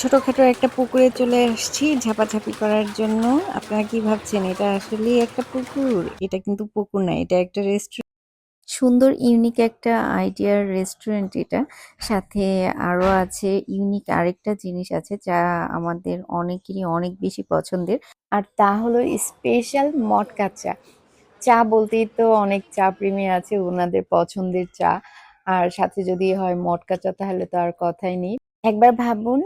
ছোটখাটো একটা পুকুরে চলে আসছি ঝাপাঝাপি করার জন্য। আপনারা কি ভাবছেন? এটা আসলেই একটা পুকুর? এটা কিন্তু পুকুর না, এটা একটা রেস্টুরেন্ট সুন্দর ইউনিক একটা আইডিয়ার রেস্টুরেন্ট এটা। সাথে আরও আছে ইউনিক আরেকটা জিনিস আছে যা আমাদের অনেকেরই অনেক বেশি পছন্দের। আর তা হলো স্পেশাল মটকা চা। চা বলতেই তো অনেক চা প্রেমী আছে, ওনাদের পছন্দের চা। আর সাথে যদি হয় মটকা চা তাহলে তো আর কথাই নেই। একবার ভাবুন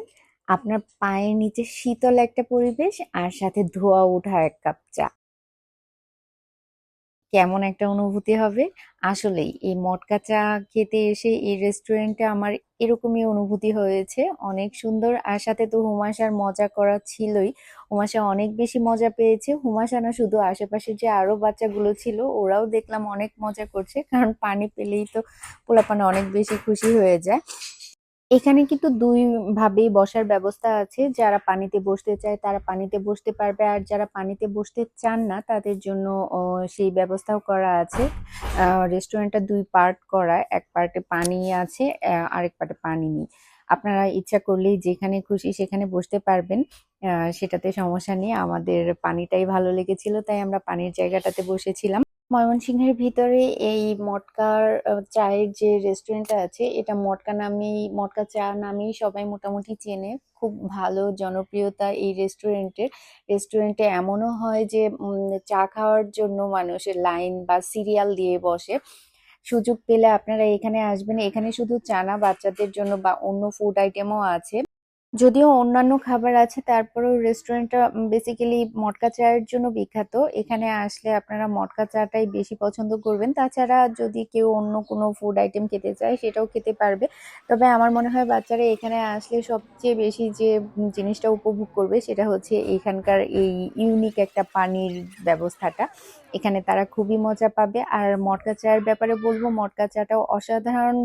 আপনার পায়ের নিচে শীতল একটা পরিবেশ আর সাথে ধোয়া ওঠা এক কাপ চা। কেমন একটা অনুভূতি হবে? আসলেই, এই মটকা চা খেতে এসে এই রেস্টুরেন্টে আমার এরকমই অনুভূতি হয়েছে। অনেক সুন্দর আর সাথে তো হুমাশার মজা করা ছিলই। হুমাশা অনেক বেশি মজা পেয়েছে। হুমাশা না শুধু আশেপাশে যে আরও বাচ্চাগুলো ছিল, ওরাও দেখলাম অনেক মজা করছে। কারণ পানি পেলেই তো পোলাপানে অনেক বেশি খুশি হয়ে যায়। এখানে কিন্তু দুই ভাবেই বসার ব্যবস্থা আছে। যারা পানিতে বসতে চায় তারা পানিতে বসতে পারবে, আর যারা পানিতে বসতে চান না তাদের জন্য সেই ব্যবস্থাও করা আছে। রেস্টুরেন্টটা দুই পার্ট করা, এক পার্টে পানি আছে আরেক পার্টে পানি নেই। আপনারা ইচ্ছা করলেই যেখানে খুশি সেখানে বসতে পারবেন। সেটাতে সমস্যা নেই। আমাদের পানিটাই ভালো লেগেছিল, তাই আমরা পানির জায়গাটাতে বসেছিলাম। ময়মনসিংহের ভিতরে এই মটকার চায়ের যে রেস্টুরেন্টটা আছে, এটা মটকা নামেই, মটকা চা নামেই সবাই মোটামুটি চেনে। খুব ভালো জনপ্রিয়তা এই রেস্টুরেন্টের রেস্টুরেন্টে এমনও হয় যে চা খাওয়ার জন্য মানুষের লাইন বা সিরিয়াল দিয়ে বসে। সুযোগ পেলে আপনারা এখানে আসবেন। এখানে শুধু চা না, বাচ্চাদের জন্য বা অন্য ফুড আইটেমও আছে। যদিও অন্যান্য খাবার আছে, তারপরেও রেস্টুরেন্টটা বেসিক্যালি মটকা চায়ের জন্য বিখ্যাত। এখানে আসলে আপনারা মটকা চাটাই বেশি পছন্দ করবেন। তাছাড়া যদি কেউ অন্য কোনো ফুড আইটেম খেতে চায়, সেটাও খেতে পারবে। তবে আমার মনে হয় বাচ্চারা এখানে আসলে সবচেয়ে বেশি যে জিনিসটা উপভোগ করবে, সেটা হচ্ছে এখানকার এই ইউনিক একটা পানির ব্যবস্থাটা। এখানে তারা খুবই মজা পাবে। আর মটকা চায়ের ব্যাপারে বলব, মটকা চাটাও অসাধারণ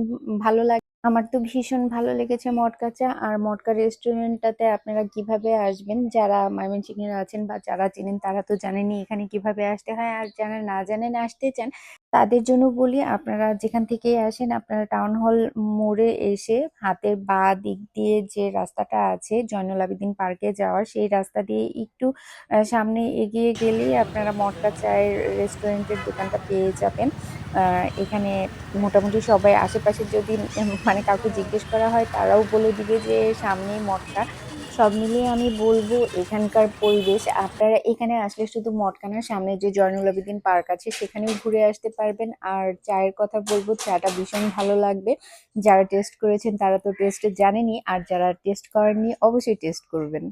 ভালো লাগে। আমার তো ভীষণ ভালো লেগেছে মটকা চা আর মটকা রেস্টুরেন্টটাতে আপনারা কীভাবে আসবেন? যারা ময়মনসিংহের আছেন বা যারা চেনেন তারা তো জানেনই এখানে কীভাবে আসতে হয়। আর যারা না জানেন আসতে চান, তাদের জন্য বলি আপনারা যেখান থেকেই আসেন, আপনারা টাউন হল মোড়ে এসে হাতের বা দিক দিয়ে যে রাস্তাটা আছে, জয়নুল আবেদিন পার্কে যাওয়ার সেই রাস্তা দিয়ে একটু সামনে এগিয়ে গেলেই আপনারা মটকা চায়ের রেস্টুরেন্টের দোকানটা পেয়ে যাবেন। এখানে মোটামুটি সবাই আশেপাশে যদি মানে কাউকে জিজ্ঞেস করা হয়, তারাও বলে দিবে যে সামনেই মটকা। সব মিলিয়ে আমি বলব, এখানকার পরিবেশ, আপনারা এখানে আসলে শুধু মটকা না, সামনে যে জয়নুল আবেদিন পার্ক আছে, সেখানেও ঘুরে আসতে পারবেন। আর চায়ের কথা বলব, চাটা ভীষণ ভালো লাগবে। যারা টেস্ট করেছেন, তারা তো টেস্ট জানেনি আর যারা টেস্ট করেননি, অবশ্যই টেস্ট করবেন।